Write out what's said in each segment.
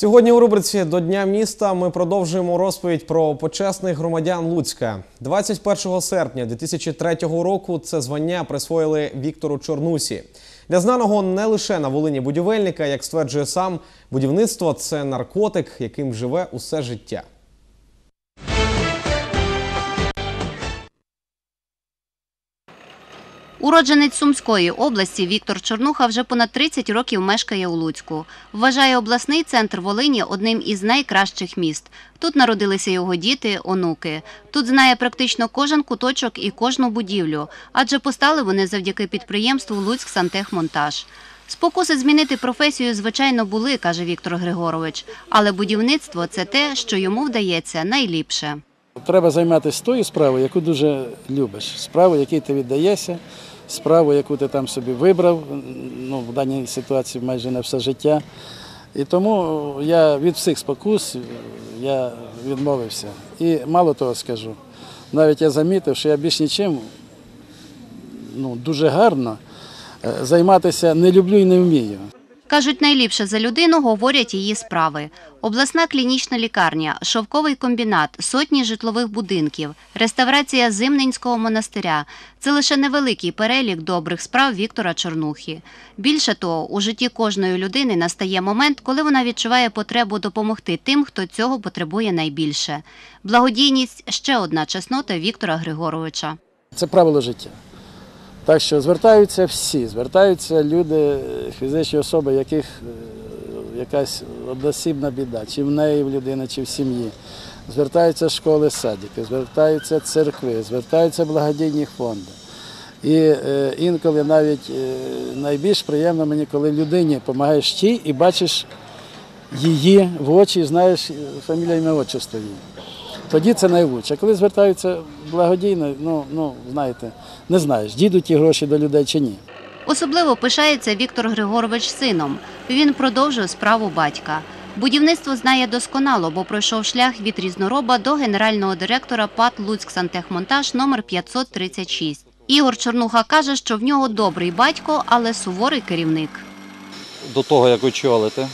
Сьогодні у рубриці до Дня міста ми продовжуємо розповідь про почесних громадян Луцька. 21 серпня 2003 року це звання присвоїли Віктору Чорнусі. Для знаного не лише на Волині будівельника, як стверджує сам, будівництво це наркотик, яким живе усе життя. Уродженець Сумської області Віктор Чорнуха вже понад 30 років мешкає у Луцьку. Вважає обласний центр Волині одним із найкращих міст. Тут народилися його діти, онуки. Тут знає практично кожен куточок і кожну будівлю, адже постали вони завдяки підприємству Луцьк Сантехмонтаж. Спокуси змінити професію, звичайно, були, каже Віктор Григорович, але будівництво це те, що йому вдається найліпше. Треба займатися тою справою, яку дуже любиш, справою, якій ти віддаєшся, справу, яку ти там собі вибрав, ну, в даній ситуації майже на все життя. І тому я від всіх спокус я відмовився. І мало того скажу, навіть я замітив, що я більш нічим ну, дуже гарно е, займатися не люблю і не вмію. Кажуть, найліпше за людину говорять її справи. Обласна клінічна лікарня, шовковий комбінат, сотні житлових будинків, реставрація Зимненського монастиря – це лише невеликий перелік добрих справ Віктора Чорнухи. Більше того, у житті кожної людини настає момент, коли вона відчуває потребу допомогти тим, хто цього потребує найбільше. Благодійність – ще одна чеснота Віктора Григоровича. Це правило життя. Так що звертаються всі, звертаються люди, фізичні особи, яких е, якась односібна біда, чи в неї в людини, чи в сім'ї. Звертаються школи, садики, звертаються церкви, звертаються благодійні фонди. І е, інколи навіть е, найбільш приємно мені, коли людині допомагаєш ті і бачиш її в очі, знаєш фамілія ім'я отчество її. Тоді це найкраще. Коли звертаються благодійно, ну, ну знаєте, не знаєш, дійдуть ті гроші до людей чи ні. Особливо пишається Віктор Григорович сином. Він продовжує справу батька. Будівництво знає досконало, бо пройшов шлях від різнороба до генерального директора ПАТ Луцьк Сантехмонтаж номер 536. Ігор Чорнуха каже, що в нього добрий батько, але суворий керівник. до того, як очолити,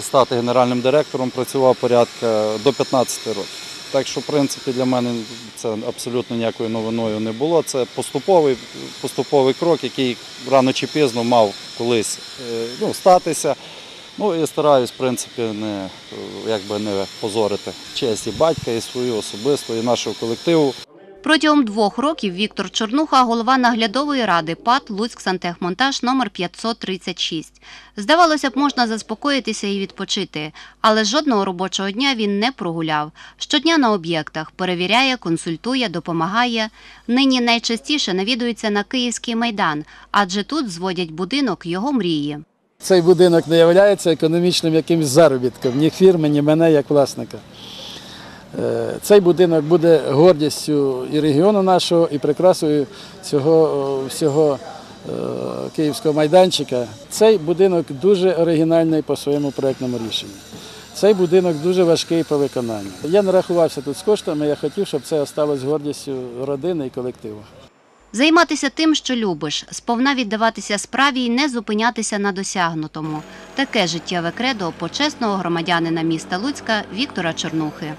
стати генеральним директором, працював порядка до 15 років. Так що, в принципі, для мене це абсолютно ніякою новиною не було. Це поступовий, поступовий крок, який рано чи пізно мав колись е, ну, статися. Ну і стараюсь, в принципі, не, е, якби не позорити честь і батька, і свою особисту, і нашого колективу. Протягом двох років Віктор Чорнуха – голова наглядової ради ПАТ Луцьк Сантехмонтаж номер 536. Здавалося б, можна заспокоїтися і відпочити, але жодного робочого дня він не прогуляв. Щодня на об'єктах перевіряє, консультує, допомагає. Нині найчастіше навідується на Київський майдан, адже тут зводять будинок його мрії. Цей будинок не є економічним якимось заробітком ні фірми, ні мене як власника. Е, Цей будинок буде гордістю і регіону нашого, і прикрасою цього всього е, київського майданчика. Цей будинок дуже оригінальний по своєму проєктному рішенню. Цей будинок дуже важкий по виконанню. Я не рахувався тут з коштами, я хотів, щоб це осталось гордістю родини і колективу. Займатися тим, що любиш, сповна віддаватися справі і не зупинятися на досягнутому. Таке життєве кредо почесного громадянина міста Луцька Віктора Чорнухи.